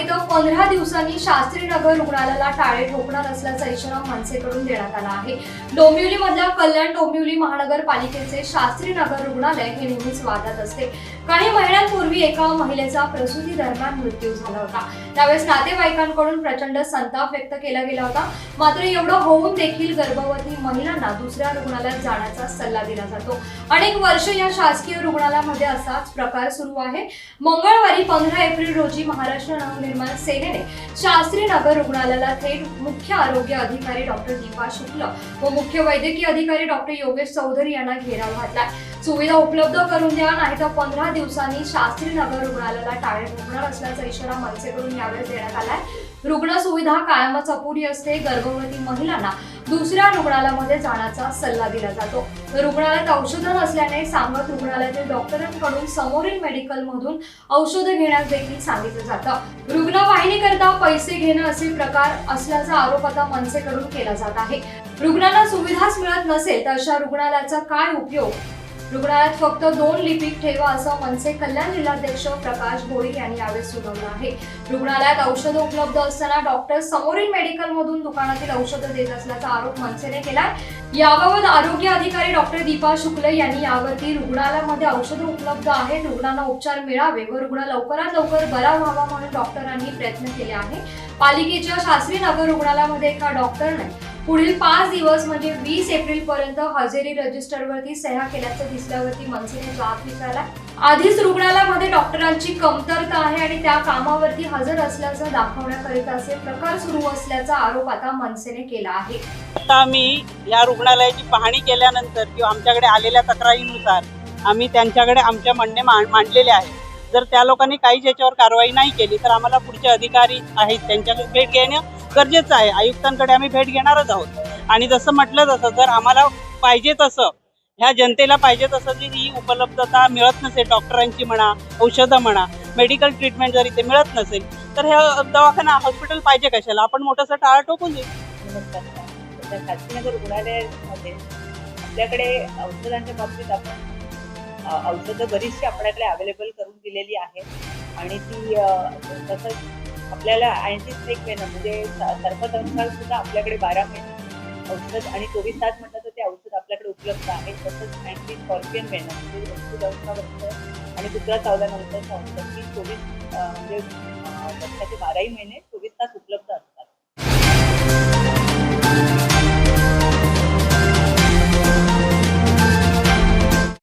पंधरा दिवसांनी शास्त्री नगर रुग्णालयाला टाळे ठोकणार असल्याचा इशारा मनसेकडून देण्यात आला आहे. डोंबिवलीमधल्या कल्याण डोंबिवली महानगरपालिकेचे शास्त्री नगर रुग्णालय हे नेहमीच वादात असते. काही महिन्यांपूर्वी एका महिलेचा प्रसूती दरम्यान मृत्यू झाला होता. त्यावेळेस नातेवाईकांकडून प्रचंड संताप व्यक्त केला गेला होता. मात्र एवढं होऊन देखील गर्भवती महिलांना दुसऱ्या रुग्णालयात जाण्याचा सल्ला दिला जातो. अनेक वर्ष या शासकीय रुग्णालयामध्ये असाच प्रकार सुरू आहे. मंगळवारी पंधरा एप्रिल रोजी महाराष्ट्र नवनिर्माण सेनेने शास्त्री नगर रुग्णालयाला थेट मुख्य आरोग्य अधिकारी डॉक्टर दीपा शुक्ल व मुख्य वैद्यकीय अधिकारी डॉक्टर योगेश चौधरी यांना घेराव घातला. सुविधा उपलब्ध करून द्या नाही तर पंधरा दिवसांनी शास्त्री नगर रुग्णालयाला टाळे ठोकणार असल्याचा इशारा मनसेकडून यावेळी देण्यात आलाय. रुग्ण सुविधा कायमच अपुरी असते. गर्भवती महिलांना दुसऱ्या रुग्णालयामध्ये जाण्याचा सल्ला दिला जातो. रुग्णालयात औषधं नसल्याने सांगत रुग्णालयातील डॉक्टरांकडून समोरील मेडिकल मधून औषधं घेण्यास देखील सांगितलं जातं. रुग्णवाहिनीकरता पैसे घेणं असे प्रकार असल्याचा आरोप आता मनसेकडून केला जात आहे. रुग्णांना सुविधाच मिळत नसेल तर अशा रुग्णालयाचा काय उपयोग? रुग्णालयात फक्त दोन लिपिक ठेवा असं मनसे कल्याण जिल्हाध्यक्ष प्रकाश भोईर यांनी यावेळी सुनावलं आहे. रुग्णालयात औषधं उपलब्ध असताना डॉक्टर समोरील मेडिकलमधून दुकानातील औषधं देत असल्याचा आरोप मनसेने केलाय. याबाबत आरोग्य अधिकारी डॉक्टर दीपा शुक्ल यांनी यावरती रुग्णालयामध्ये औषधं उपलब्ध आहेत. रुग्णांना उपचार मिळावे व रुग्ण लवकरात लवकर बरा व्हावा म्हणून डॉक्टरांनी प्रयत्न केले आहे. पालिकेच्या शास्त्री नगर रुग्णालयामध्ये एका डॉक्टरने पुढील पाच दिवस म्हणजे वीस एप्रिल पर्यंत हजेरी रजिस्टरवरती सह्या केल्याचं दिसल्यावरती मनसेने जाब विचारला आधीच रुग्णालयामध्ये डॉक्टरांची कमतरता आहे आणि त्या कामावरती हजर असल्याचं दाखवण्याकरिता असे प्रकार सुरू असल्याचा आरोप आता मनसेने केला आहे. आता आम्ही या रुग्णालयाची पाहणी केल्यानंतर किंवा आमच्याकडे आलेल्या तक्रारीनुसार आम्ही त्यांच्याकडे आमच्या म्हणणे मांडलेले आहे. जर त्या लोकांनी काहीच याच्यावर कारवाई नाही केली तर आम्हाला पुढचे अधिकारी आहेत त्यांच्याकडे भेट घेणं गरजेचं आहे. आयुक्तांकडे आम्ही भेट घेणारच आहोत. आणि जसं म्हटलं तसं जर आम्हाला पाहिजे तसं ह्या जनतेला पाहिजे तसं जी ही उपलब्धता मिळत नसेल डॉक्टरांची म्हणा औषधं म्हणा मेडिकल ट्रीटमेंट जर इथे मिळत नसेल तर हे दवाखाना हॉस्पिटल पाहिजे कशाला? आपण मोठंसं टाळा टोकून देऊ. शास्त्रीनगर रुग्णालयामध्ये आपल्याकडे औषधांच्या बाबतीत आपण औषधं बरीचशी आपल्याकडे अवेलेबल करून दिलेली आहेत. आणि ती तसंच आपल्याला ऐंशी एक महिना म्हणजे सर्पदंशाल सुद्धा आपल्याकडे बारा महिने. औषध आणि चोवीस तास म्हटलं तर ते औषध आपल्याकडे उपलब्ध आहे. तसंच अँटी स्कॉर्पियन महिना म्हणजे वस्तूदंशावरचं आणि दुसरा चावल्यानंतरचं औषध ही चोवीस म्हणजे वर्षाचे बाराही महिने